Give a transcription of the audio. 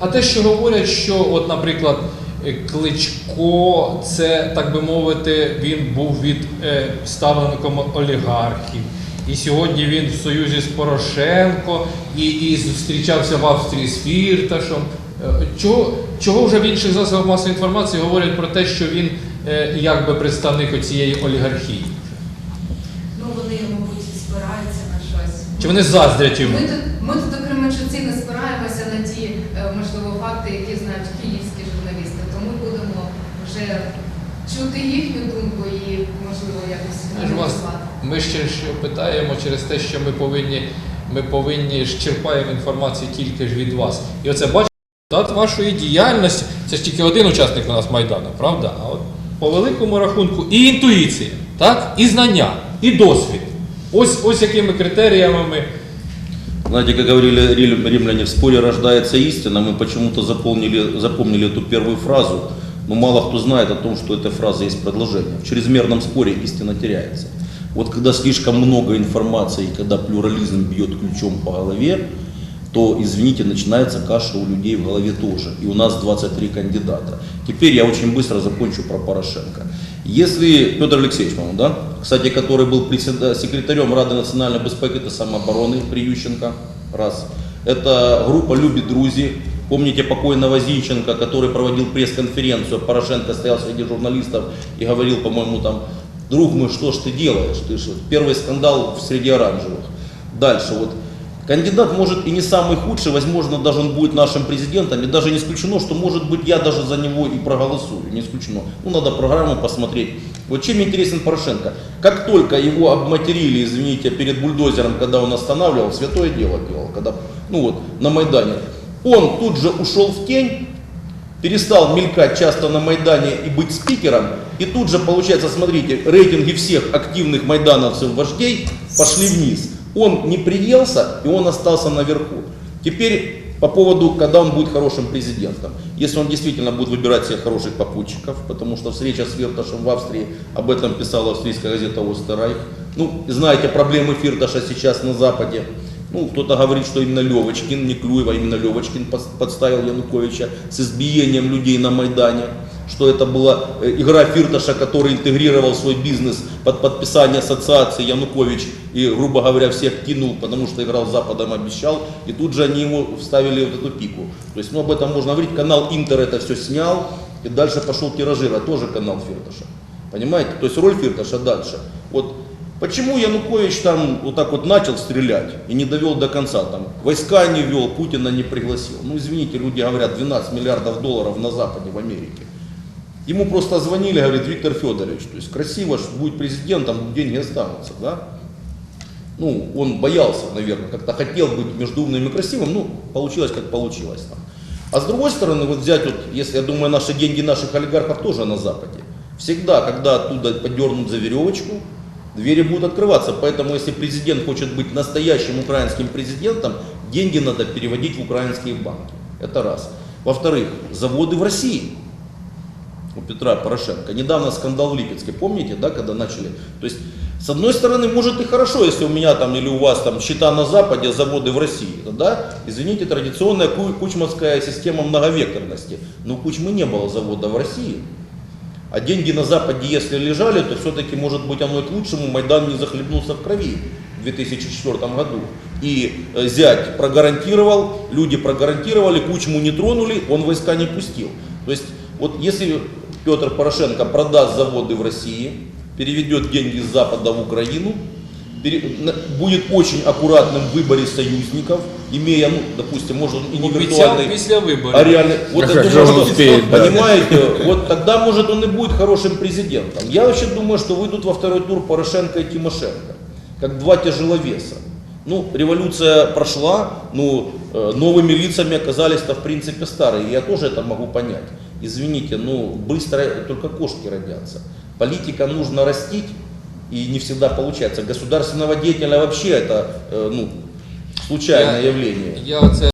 А те, що говорять, що, от, наприклад, е, Кличко, це, так би мовити, він був від е, ставленником олігархів. І сьогодні він в союзі з Порошенко і, і зустрічався в Австрії з Фірташем. Е, Чого, чого вже в інших засобах масової інформації говорять про те, що він е, якби представник цієї олігархії? Ну вони, мабуть, спираються на щось. Чи вони заздрять йому? Ми тут, ми тут у Кременчуці не спираємося чути їхню думку і, можливо, якось Ми вас, ми ще ж питаємо через те, що ми повинні, ми повинні ж черпаємо інформацію тільки ж від вас. І оце бачите, результат вашої діяльності. Це ж тільки один учасник у нас Майдану, правда? А от по великому рахунку і інтуїція, так? і знання, і досвід. Ось, ось якими критеріями ми. Знаете, как говорили рим- римляне, в споре рождается истина. Мы почему-то запомнили, запомнили эту первую фразу, но мало кто знает о том, что эта фраза есть продолжение. В чрезмерном споре истина теряется. Вот когда слишком много информации, когда плюрализм бьет ключом по голове, то, извините, начинается каша у людей в голове тоже. И у нас 23 кандидата. Теперь я очень быстро закончу про Порошенко. Если Петр Алексеевич, по-моему, да, кстати, который был секретарем Рады национальной безопасности и самообороны при Ющенко, раз. Это группа «Любит друзі». Помните покойного Зинченко, который проводил пресс-конференцию, Порошенко стоял среди журналистов и говорил, по-моему, там, друг мой, что ж ты делаешь? Ты ж первый скандал в среди оранжевых. Дальше вот Кандидат может и не самый худший, возможно, даже он будет нашим президентом, и даже не исключено, что может быть я даже за него и проголосую, не исключено. Ну, надо программу посмотреть. Вот чем интересен Порошенко? Как только его обматерили, извините, перед бульдозером, когда он останавливал, святое дело делал, когда, ну вот, на Майдане, он тут же ушел в тень, перестал мелькать часто на Майдане и быть спикером, и тут же, получается, смотрите, рейтинги всех активных майдановцев вождей пошли вниз. Он не приелся, и он остался наверху. Теперь по поводу, когда он будет хорошим президентом. Если он действительно будет выбирать себе хороших попутчиков, потому что встреча с Фирташем в Австрии, об этом писала австрийская газета «Остерайх». Ну, знаете, проблемы Фирташа сейчас на Западе. Ну, кто-то говорит, что именно Левочкин, не Клюев, а именно Левочкин подставил Януковича с избиением людей на Майдане. Что это была э, игра Фирташа, который интегрировал свой бизнес под подписание ассоциации Янукович и, грубо говоря, всех кинул, потому что играл с Западом, обещал. И тут же они ему вставили вот эту пику. То есть, ну, об этом можно говорить. Канал Интер это все снял. И дальше пошел тиражировать. Тоже канал Фирташа. Понимаете? То есть роль Фирташа дальше. Вот Почему Янукович там вот так вот начал стрелять и не довел до конца? Там войска не вел, Путина не пригласил. Ну извините, люди говорят 12 миллиардов долларов на Западе, в Америке. Ему просто звонили, говорит, Виктор Федорович, то есть красиво ж будет президентом, деньги останутся, да? Ну, он боялся, наверное, как-то хотел быть между умным и красивым, ну, получилось как получилось там. А с другой стороны, вот взять вот, если, я думаю, наши деньги наших олигархов тоже на Западе. Всегда, когда оттуда подернут за веревочку, двери будут открываться. Поэтому, если президент хочет быть настоящим украинским президентом, деньги надо переводить в украинские банки. Это раз. Во-вторых, заводы в России у Петра Порошенко. Недавно скандал в Липецке, помните, да, когда начали? То есть, с одной стороны, может и хорошо, если у меня там или у вас там счета на Западе, заводы в России. Тогда, извините, традиционная ку- кучмовская система многовекторности. Но у Кучмы не было завода в России. А деньги на Западе, если лежали, то все-таки, может быть, оно и к лучшему. Майдан не захлебнулся в крови в 2004 году. И э, зять прогарантировал, люди прогарантировали, Кучму не тронули, он войска не пустил. То есть, вот если Петр Порошенко продаст заводы в России, переведет деньги с Запада в Украину, будет очень аккуратным в выборе союзников, имея, ну, допустим, может он и не Обіцяв виртуальный, після виборів. а реально, вот я Как думаю, же он что, успеет, да. понимаете, вот тогда может он и будет хорошим президентом. Я вообще думаю, что выйдут во второй тур Порошенко и Тимошенко, как два тяжеловеса. Ну, революция прошла, ну, э, новыми лицами оказались-то в принципе старые. Я тоже это могу понять. Извините, ну, быстро только кошки родятся. Политика нужно растить, и не всегда получается. Государственного деятеля вообще это, э, ну, случайное Я- явление. Я оце